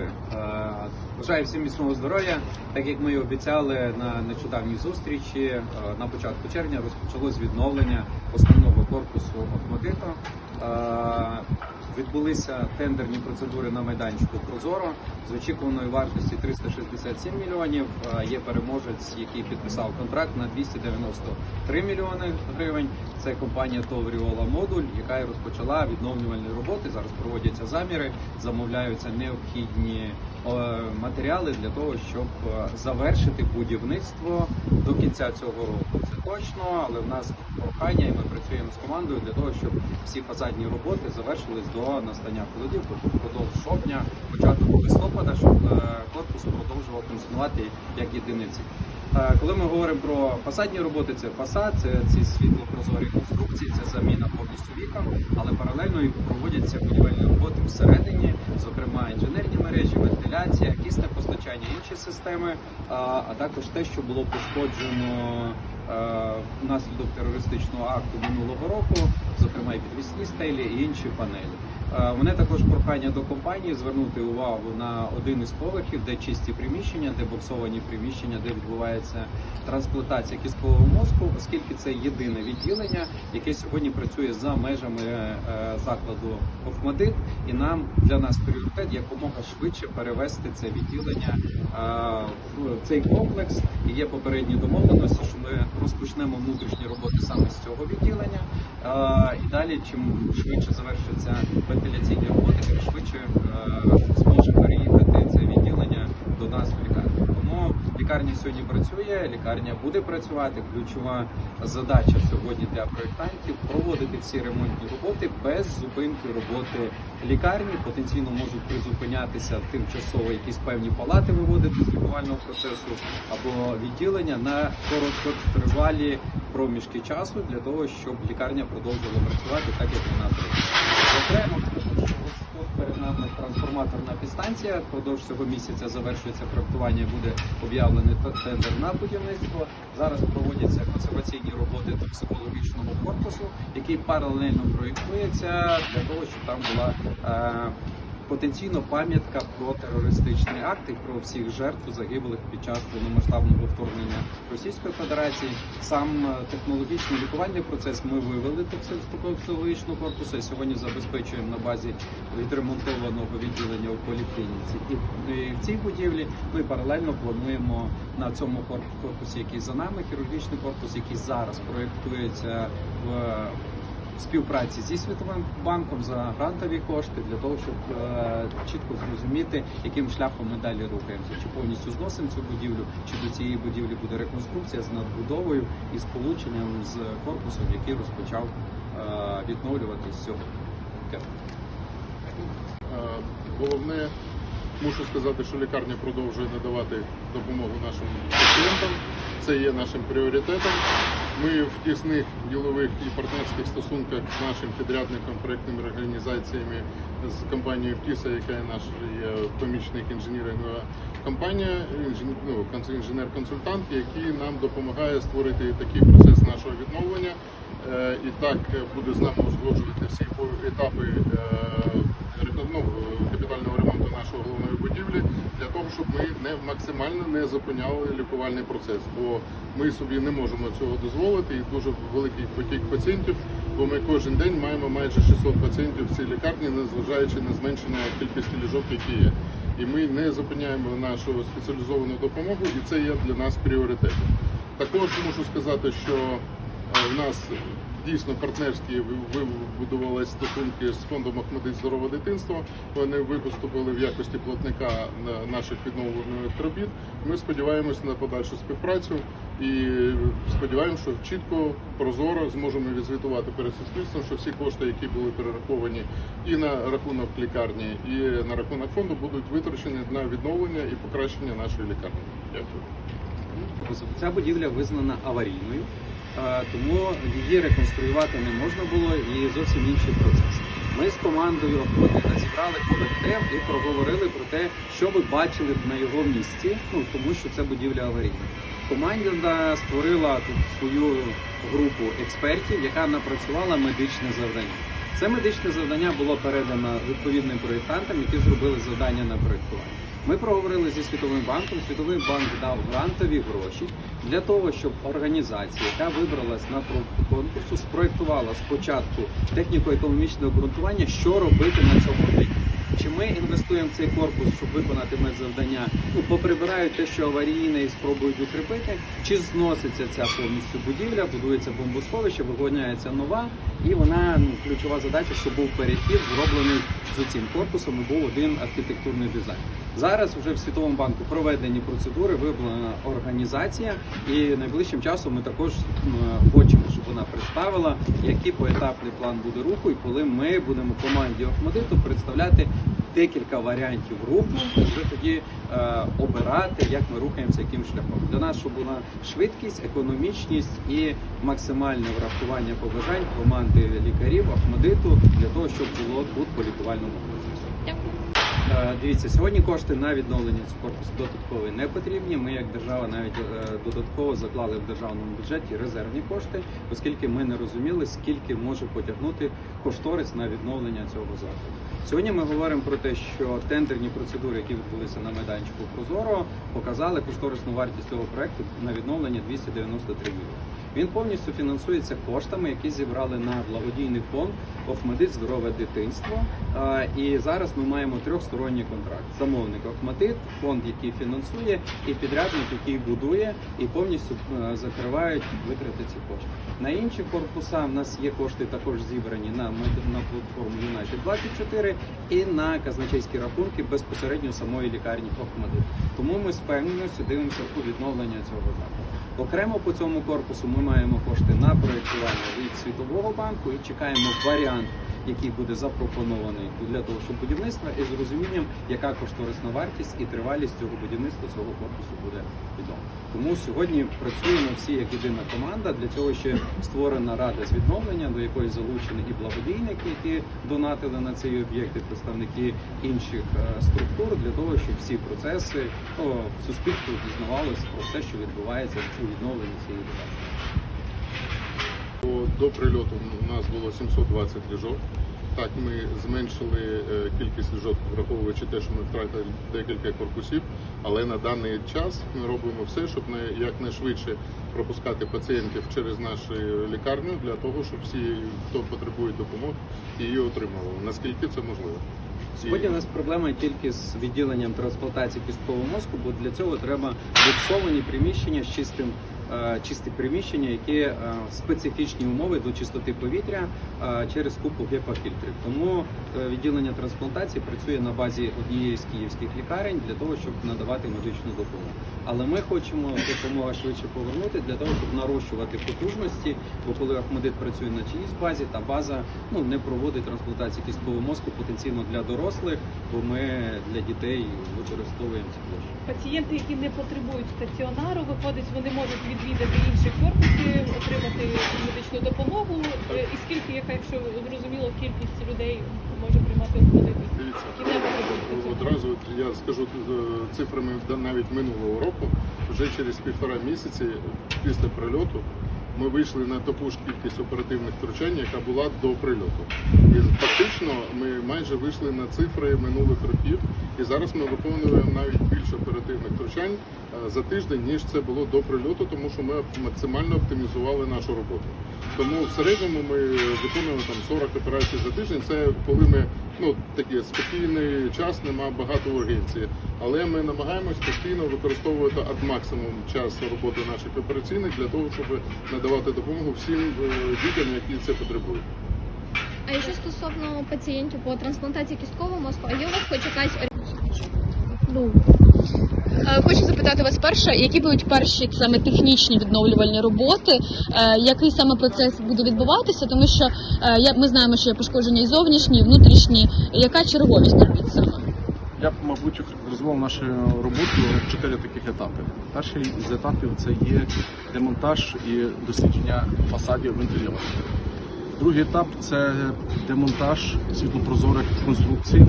Дякую. Е, Бажаю всім міцного здоров'я. Так як ми і обіцяли на нещодавній зустрічі, е, на початку червня розпочалось відновлення основного корпусу Охматиту. Відбулися тендерні процедури на майданчику Прозоро з очікуваною вартості 367 мільйонів. Є переможець, який підписав контракт на 293 мільйони гривень. Це компанія Товріола Модуль, яка розпочала відновлювальні роботи. Зараз проводяться заміри, замовляються необхідні матеріали для того, щоб е, завершити будівництво до кінця цього року. Це точно, але в нас прохання, і ми працюємо з командою для того, щоб всі фасадні роботи завершились до настання холодів, впродовж жовтня, початку листопада, щоб е, корпус продовжував функціонувати як єдиниця. Е, Коли ми говоримо про фасадні роботи, це фасад, це ці світлопрозорі конструкції, це заміна повністю вікон, але паралельно проводяться будівельні роботи всередині, зокрема інженерні мережі, вентиляція, кисне постачання, інші системи, а, а також те, що було пошкоджено е, внаслідок терористичного акту минулого року, зокрема і підвісні стелі і інші панелі. Е, Мене також прохання до компанії звернути увагу на один із поверхів, де чисті приміщення, де боксовані приміщення, де відбувається трансплантація кісткового мозку, оскільки це єдине відділення, яке сьогодні працює за межами е, закладу Охмадит, і нам для нас пріоритет якомога швидше перевести це відділення е, в цей комплекс. І є попередні домовленості, що ми розпочнемо внутрішні роботи саме з цього відділення. І далі, чим швидше завершаться вентиляційні роботи, тим швидше е, зможе переїхати це відділення до нас в лікарню. Тому лікарня сьогодні працює, лікарня буде працювати. Ключова задача сьогодні для проєктантів проводити всі ремонтні роботи без зупинки роботи лікарні. Потенційно можуть призупинятися тимчасово якісь певні палати виводити з лікувального процесу або відділення на короткотривалі проміжки часу для того, щоб лікарня продовжувала працювати так, як вона працює. Тут перед нами трансформаторна підстанція. Впродовж цього місяця завершується проектування. Буде об'явлений тендер на будівництво. Зараз проводяться консерваційні роботи токсикологічного корпусу, який паралельно проєктується для того, щоб там була. Е- Потенційно пам'ятка про терористичний акт і про всіх жертв загиблих під час повномасштабного вторгнення Російської Федерації. Сам е, технологічний лікувальний процес ми вивели токсикологічного корпусу і сьогодні забезпечуємо на базі відремонтованого відділення у поліклініці. І і в цій будівлі ми паралельно плануємо на цьому кор- корпусі, який за нами, хірургічний корпус, який зараз проєктується в співпраці зі світовим банком за грантові кошти для того, щоб е, чітко зрозуміти, яким шляхом ми далі рухаємося. Чи повністю зносимо цю будівлю, чи до цієї будівлі буде реконструкція з надбудовою і сполученням з корпусом, який розпочав е, відновлюватись сьогодні. Е, Головне, мушу сказати, що лікарня продовжує надавати допомогу нашим пацієнтам. Це є нашим пріоритетом. Ми в тісних ділових і партнерських стосунках з нашим підрядником, проектними організаціями з компанією ВТІСа, яка є наш помічник інженіринга компанія, ну, конс- інженер-консультант, який нам допомагає створити такий процес нашого відновлення. Е, І так буде з нами узгоджувати всі етапи е, ремон- ну, капітального ремонту нашої головної будівлі для того, щоб ми не максимально не зупиняли лікувальний процес, бо ми собі не можемо цього дозволити. І дуже великий потік пацієнтів, бо ми кожен день маємо майже 600 пацієнтів в цій лікарні, незважаючи на зменшення кількості ліжок, які є. І ми не зупиняємо нашу спеціалізовану допомогу, і це є для нас пріоритетом. Також мушу сказати, що е, в нас дійсно партнерські ви- вибудувалися стосунки з фондом Ахмедит Здорове дитинство. Вони виступили в якості платника наших відновлених робіт. Ми сподіваємося на подальшу співпрацю і сподіваємося, що чітко прозоро зможемо відзвітувати перед суспільством, що всі кошти, які були перераховані і на рахунок лікарні, і на рахунок фонду, будуть витрачені на відновлення і покращення нашої лікарні. Дякую. Ця будівля визнана аварійною, тому її реконструювати не можна було і зовсім інший процес. Ми з командою охотника зібрали колектив і проговорили про те, що ви бачили на його місці, ну тому що це будівля аварійна. Команда створила тут свою групу експертів, яка напрацювала медичне завдання. Це медичне завдання було передано відповідним проєктантам, які зробили завдання на проєктування. Ми проговорили зі Світовим банком. Світовий банк дав грантові гроші для того, щоб організація, яка вибралась на конкурсу, спроєктувала спочатку техніко-економічне обґрунтування, що робити на цьому об'єкті. Чи ми інвестуємо в цей корпус, щоб виконати медзавдання, ну поприбирають те, що аварійне, і спробують укріпити, чи зноситься ця повністю будівля, будується бомбосховище, вигоняється нова, і вона ну, ключова задача, щоб був перехід зроблений з цим корпусом і був один архітектурний дизайн. Зараз вже в Світовому банку проведені процедури, виявлена організація, і найближчим часом ми також хочемо, щоб вона представила, який поетапний план буде руху, і коли ми будемо команді Охмадиту представляти декілька варіантів руху, і вже тоді е, обирати, як ми рухаємося, яким шляхом. Для нас, щоб була швидкість, економічність і максимальне врахування побажань команди лікарів Охмадиту для того, щоб було тут по лікувальному процесу. Е, Дивіться, сьогодні кошти на відновлення цього корпусу додаткові не потрібні. Ми, як держава, навіть е, додатково заклали в державному бюджеті резервні кошти, оскільки ми не розуміли, скільки може потягнути кошторис на відновлення цього закладу. Сьогодні ми говоримо про те, що тендерні процедури, які відбулися на майданчику Прозоро, показали кошторисну вартість цього проекту на відновлення 293 мільйони. Він повністю фінансується коштами, які зібрали на благодійний фонд Охмадит здорове дитинство. І зараз ми маємо трьохсторонній контракт: замовник Охмадит, фонд, який фінансує, і підрядник, який будує, і повністю е, закривають витрати ці кошти. На інші корпуса в нас є кошти також зібрані на на платформу United 24 і на казначейські рахунки безпосередньо самої лікарні Охмадит. Тому ми з певністю дивимося у відновлення цього закладу. Окремо по цьому корпусу ми маємо кошти на проєктування від Світового банку і чекаємо варіант, який буде запропонований для того, щоб будівництва, і з розумінням, яка кошторисна вартість і тривалість цього будівництва цього корпусу буде відома. Тому сьогодні працюємо всі як єдина команда. Для цього ще створена рада з відновлення, до якої залучені і благодійники, які донатили на цей об'єкт, і представники інших е, структур для того, щоб всі процеси суспільство дізнавалося про те, що відбувається у відновленні цієї держави. До- прильоту у нас було 720 ліжок. Так, ми зменшили е, кількість ліжок, враховуючи те, що ми втратили декілька корпусів. Але на даний час ми робимо все, щоб якнайшвидше пропускати пацієнтів через нашу лікарню для того, щоб всі, хто потребує допомоги, її отримували. Наскільки це можливо? Сьогодні у нас проблема тільки з відділенням трансплантації кісткового мозку, бо для цього треба буксовані приміщення з чистим. Е, Чисті приміщення, які е, специфічні умови до чистоти повітря е, через купу гепа-фільтрів. Тому відділення трансплантації працює на базі однієї з київських лікарень для того, щоб надавати медичну допомогу. Але ми хочемо допомога швидше повернути для того, щоб нарощувати потужності. Бо коли Ахмедит працює на чиїсь базі, та база ну не проводить трансплантацію кісткового мозку потенційно для дорослих, бо ми для дітей використовуємо ці площі. Пацієнти, які не потребують стаціонару, виходить, вони можуть відвідати інші корпуси, отримати медичну допомогу. Е, І скільки, яка, якщо зрозуміло, кількість людей може приймати обходитись? Дивіться, стаціонару? одразу я скажу е, цифрами навіть минулого року. Вже через півтора місяці після прильоту ми вийшли на таку ж кількість оперативних втручань, яка була до прильоту. І фактично ми майже вийшли на цифри минулих років. І зараз ми виконуємо навіть більше оперативних втручань е, за тиждень, ніж це було до прильоту, тому що ми максимально оптимізували нашу роботу. Тому в середньому ми виконуємо там 40 операцій за тиждень. Це коли ми ну такий спокійний час, нема багато ургенції. Але ми намагаємось постійно використовувати ад максимум час роботи наших операційних для того, щоб надавати допомогу всім е, дітям, які це потребують. А що стосовно пацієнтів по трансплантації кісткового мозку, а є у вас хоч якась ну хочу запитати вас перше, які будуть перші саме технічні відновлювальні роботи, е, який саме процес буде відбуватися, тому що е, ми знаємо, що є пошкодження і зовнішні, і внутрішні. Яка черговість робіт саме? Я б, мабуть, розвивав нашу роботу в чотири таких етапи. Перший з етапів це є демонтаж і дослідження фасадів вентильованих. Другий етап це демонтаж світлопрозорих конструкцій,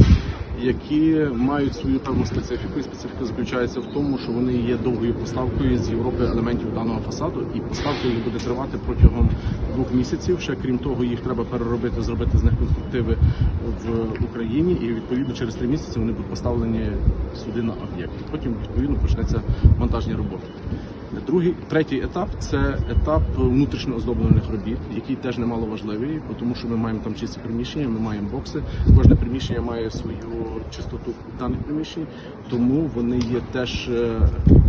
які мають свою певну специфіку. І специфіка заключається в тому, що вони є довгою поставкою з Європи елементів даного фасаду, і поставка їх буде тривати протягом двох місяців. Ще крім того, їх треба переробити, зробити з них конструктиви в Україні, і відповідно через три місяці вони будуть поставлені сюди на об'єкт. Потім відповідно почнеться монтажні роботи. Другий, третій етап це етап внутрішньо оздоблених робіт, який теж немало важливий, тому що ми маємо там чисті приміщення, ми маємо бокси. Кожне приміщення має свою чистоту даних приміщень, тому вони є теж е,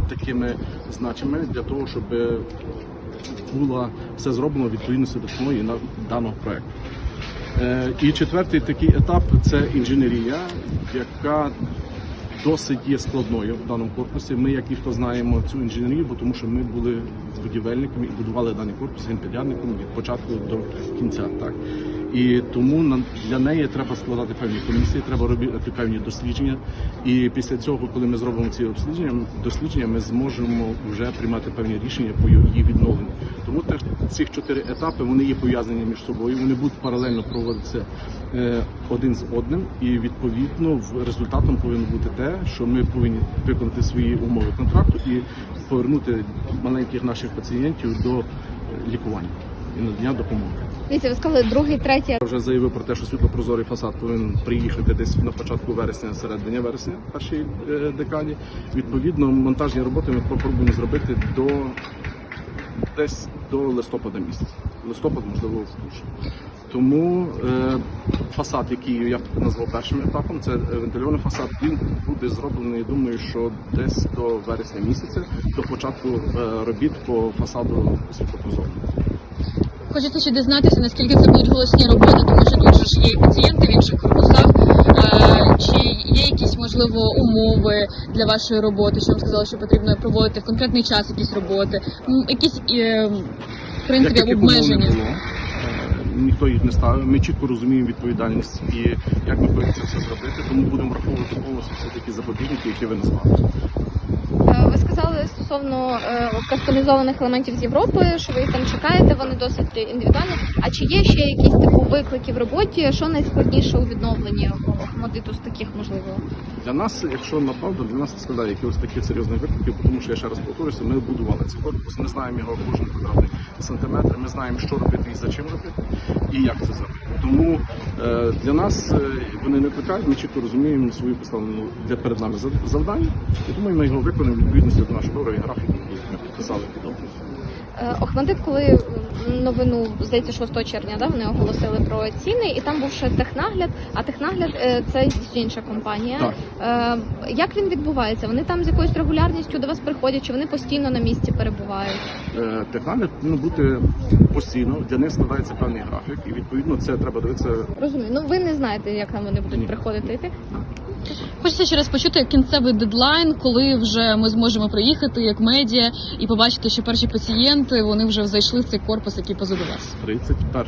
такими значимими для того, щоб було все зроблено відповідно до на даного проекту. Е, І четвертий такий етап це інженерія, яка досить є складною в даному корпусі. Ми, як ніхто, знаємо цю інженерію, бо тому що ми були будівельниками і будували даний корпус генпідрядником від початку до кінця. Так і тому для неї треба складати певні комісії, треба робити певні дослідження. І після цього, коли ми зробимо ці дослідження, дослідження, ми зможемо вже приймати певні рішення по її відновленню. Тому ці чотири етапи вони є пов'язані між собою. Вони будуть паралельно проводитися е, один з одним, і відповідно результатом повинно бути те, що ми повинні виконати свої умови контракту і повернути маленьких наших пацієнтів до е, лікування і надання допомоги. Дивіться, ви сказали другий, третій. Я вже заявив про те, що світлопрозорий фасад повинен приїхати десь на початку вересня, середині вересня, першій е, декаді. Відповідно, монтажні роботи ми попробуємо зробити до десь до листопада місяця. Листопад, можливо, вкруше. Тому е, фасад, який я назвав першим етапом, це вентильований фасад. Він буде зроблений, думаю, що десь до вересня місяця, до початку е, робіт по фасаду світлопрозорого. Хочеться ще дізнатися, наскільки це будуть голосні роботи, тому що тут ж є і пацієнти в інших корпусах. Чи є якісь можливо умови для вашої роботи? Що вам сказали, що потрібно проводити в конкретний час якісь роботи? Якісь е, в принципі Як обмеження? е, ніхто їх не ставив. Ми чітко розуміємо відповідальність і як ми повинні це все зробити, тому будемо враховувати повністю всі такі запобіжники, які ви назвали. Сказали стосовно е, кастомізованих елементів з Європи, що ви їх там чекаєте, вони досить індивідуальні. А чи є ще якісь типу виклики в роботі? Що найскладніше у відновленні Охмадиту з таких можливо? Для нас, якщо направду, для нас не складає якихось таких серйозних викликів, тому що я ще раз повторюся, ми будували цей корпус, ми знаємо його кожен квадратний сантиметр, ми знаємо, що робити і за чим робити, і як це зробити. Тому е, для нас е, вони не викликають, ми чітко розуміємо свою поставлену для перед нами зав- завдання, і думаю, ми його виконуємо відповідності до нашого і графіку, який ми підписали. під Охмадит, коли новину здається 6 червня, да, вони оголосили про ціни, і там був ще технагляд. А технагляд е, це інша компанія. Так. Е, Як він відбувається? Вони там з якоюсь регулярністю до вас приходять, чи вони постійно на місці перебувають? Е, Технагляд повинен бути постійно, для них складається певний графік, і відповідно це треба дивитися Розумію. Ну ви не знаєте, як там вони будуть Ні. приходити йти. Хочеться ще раз почути кінцевий дедлайн, коли вже ми зможемо приїхати як медіа і побачити, що перші пацієнти вони вже зайшли в цей корпус, який позаду вас. 31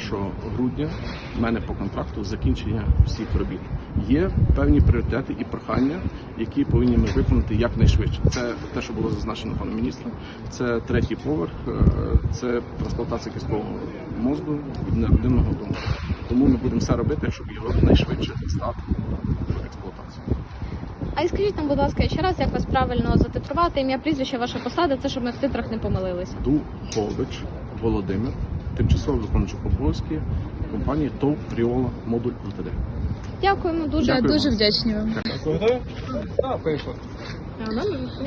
грудня в мене по контракту закінчення всіх робіт. Є певні пріоритети і прохання, які повинні ми виконати якнайшвидше. Це те, що було зазначено паном міністром. Це третій поверх, е, це трансплантація кісткового мозку від неродинного дому. Тому ми будемо все робити, щоб його найшвидше стати в експлуатацію. А і скажіть нам, будь ласка, ще раз, як вас правильно затитрувати, ім'я, прізвище, ваша посада, це щоб ми в титрах не помилилися. Духович Володимир, тимчасово виконуючий обов'язки компанії ТОВ Пріола Модуль ЛТД. Дякуємо дуже. Дякую Дуже вдячні вам. Так, поїхали.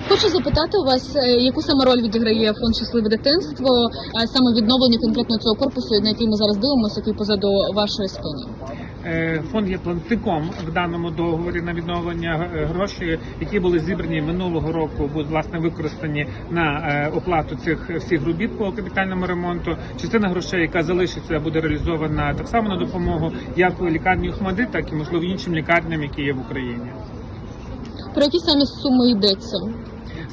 Хочу запитати у вас, е, яку саме роль відіграє фонд щасливе дитинство, а саме відновлення конкретно цього корпусу, на який ми зараз дивимося, який позаду вашої спини. Е, Фонд є платником в даному договорі на відновлення е, грошей, які були зібрані минулого року, будуть власне використані на оплату цих всіх робіт по капітальному ремонту. Частина грошей, яка залишиться, буде реалізована так само на допомогу як лікарні Хмади, так і можливо іншим лікарням, які є в Україні. Про які самі суми йдеться?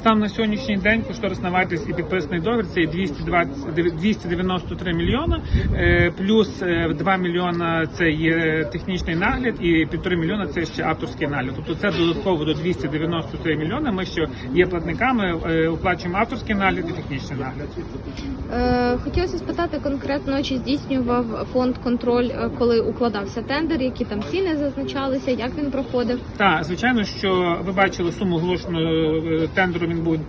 Сам на сьогоднішній день кошторисна вартість і підписаний договір це є 220, 293 мільйона, е, плюс е, 2 мільйона це є технічний нагляд, і 1,5 мільйона це ще авторський нагляд. Тобто це додатково до 293 мільйона. Ми ще є платниками, е, оплачуємо авторський нагляд і технічний нагляд. Е, хотілося спитати конкретно, чи здійснював фонд контроль, е, коли укладався тендер, які там ціни зазначалися, як він проходив. Так, звичайно, що ви бачили суму оголошеного е, тендеру. Він був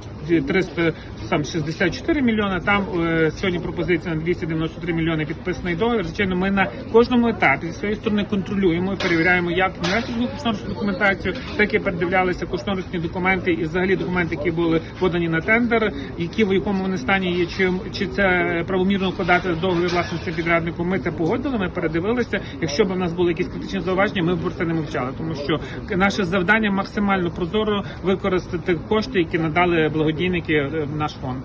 364 мільйони. Там е, сьогодні пропозиція на 293 мільйони підписаний договір. Звичайно, ми на кожному етапі зі своєї сторони контролюємо і перевіряємо як інвесторську кошторисну документацію, так і передивлялися кошторисні документи і взагалі документи, які були подані на тендер, які в якому вони стані є, чи, чи це правомірно вкладати договір власності підряднику. Ми це погодили, ми передивилися. Якщо б в нас були якісь критичні зауваження, ми б про це не мовчали, тому що наше завдання максимально прозоро використати кошти, які надали благодійники е, в наш фонд.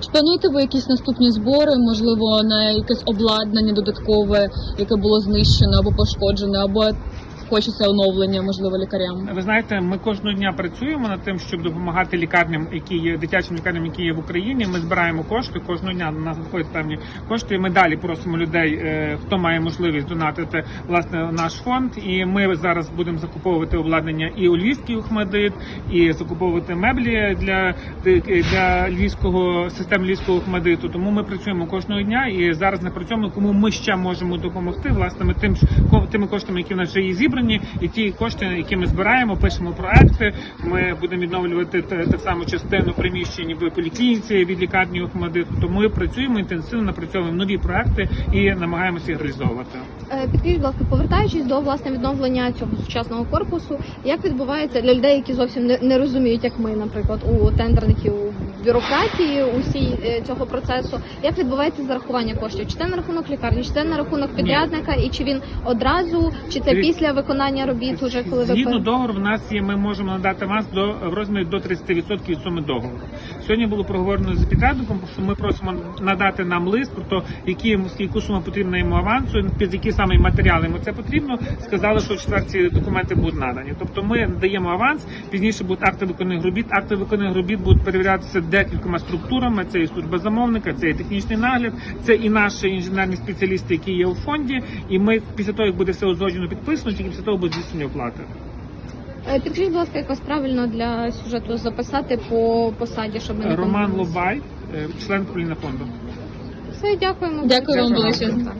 Чи плануєте ви якісь наступні збори, можливо, на якесь обладнання додаткове, яке було знищено або пошкоджене, або хочеться оновлення, можливо, лікарям? Ви знаєте, ми кожного дня працюємо над тим, щоб допомагати лікарням, які є дитячим лікарням, які є в Україні. Ми збираємо кошти. Кожного дня до нас надходять певні кошти. і Ми далі просимо людей, е, хто має можливість донатити власне наш фонд. І ми зараз будемо закуповувати обладнання і у Львівський Ухмедит, і закуповувати меблі для, для львівського системи львівського Ухмедиту. Тому ми працюємо кожного дня і зараз не працюємо, кому ми ще можемо допомогти. власними тим тими коштами, які в нас вже є зібрані, і ті кошти, які ми збираємо, пишемо проекти. Ми будемо відновлювати так само частину приміщень в поліклініці від лікарні Охмадиту. Тому ми працюємо інтенсивно, напрацьовуємо нові проекти і намагаємося їх реалізовувати. Е, Підкажіть, будь ласка, повертаючись до власне відновлення цього сучасного корпусу, як відбувається для людей, які зовсім не, розуміють, як ми, наприклад, у тендерників бюрократії усій е, цього процесу, як відбувається зарахування коштів? Чи це на рахунок лікарні, чи це на рахунок підрядника, і чи він одразу, чи це після виконання робіт, уже коли ви Згідно договору, в нас є, ми можемо надати аванс до в розмірі до 30% від суми договору. Сьогодні було проговорено з підрядником, що ми просимо надати нам лист про те, які скільки сума потрібна йому авансу, під які саме матеріали йому це потрібно. Сказали, що в четвер ці документи будуть надані. Тобто ми даємо аванс, пізніше будуть акти виконаних робіт. Акти виконаних робіт будуть перевірятися декількома структурами. Це і служба замовника, це і технічний нагляд, це і наші інженерні спеціалісти, які є у фонді. І ми після того, як буде все узгоджено, підписано, тільки після того будуть здійснені оплати. Е, Підкажіть, будь ласка, як вас правильно для сюжету записати по посаді, щоб ми не Роман помилились? Лобай, е, член правління фонду. Все, дякуємо. Дякую вам Дякую. величезно.